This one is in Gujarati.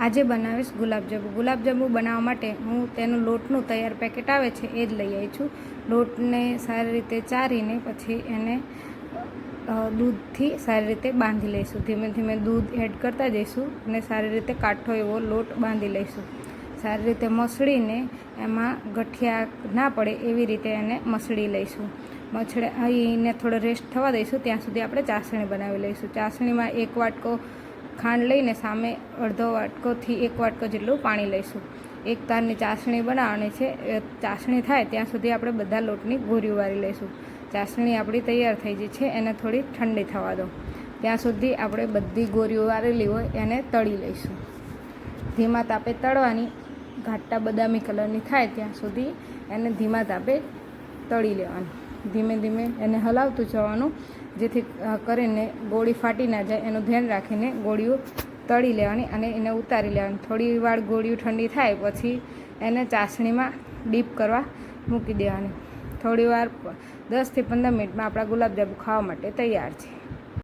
આજે બનાવીશ ગુલાબજાંબુ. ગુલાબજાંબુ બનાવવા માટે હું તેનું લોટનું તૈયાર પેકેટ આવે છે એ જ લઈ આવી છું. લોટને સારી રીતે ચારીને પછી એને દૂધથી સારી રીતે બાંધી લઈશું. ધીમે ધીમે દૂધ એડ કરતા જઈશું અને સારી રીતે કાઠો એવો લોટ બાંધી લઈશું. સારી રીતે મસળીને એમાં ગઠિયા ના પડે એવી રીતે એને મસળી લઈશું. મસળે અહીંને થોડો રેસ્ટ થવા દઈશું. ત્યાં સુધી આપણે ચાસણી બનાવી લઈશું. ચાસણીમાં એક વાટકો ખાંડ લઈને સામે અડધો વાટકોથી એક વાટકો જેટલું પાણી લઈશું. એક તારની ચાસણી બનાવવાની છે. ચાસણી થાય ત્યાં સુધી આપણે બધા લોટની ગોરી વારી લઈશું. ચાસણી આપણી તૈયાર થઈ ગઈ છે. એને થોડી ઠંડી થવા દો. ત્યાં સુધી આપણે બધી ગોરીઓ વારેલી હોય એને તળી લઈશું. ધીમા તાપે તળવાની, ઘાટા બદામી કલરની થાય ત્યાં સુધી એને ધીમા તાપે તળી લેવાની. ધીમે ધીમે એને હલાવતું જવાનું, જેથી કરીને ગોળી ફાટી ના જાય. એનું ધ્યાન રાખીને ગોળીઓ તળી લેવાની અને એને ઉતારી લેવાની. થોડી વાર ગોળીઓ ઠંડી થાય, પછી એને ચાસણીમાં ડીપ કરવા મૂકી દેવાની. થોડી વાર, દસથી પંદર મિનિટમાં આપણા ગુલાબજાંબુ ખાવા માટે તૈયાર છે.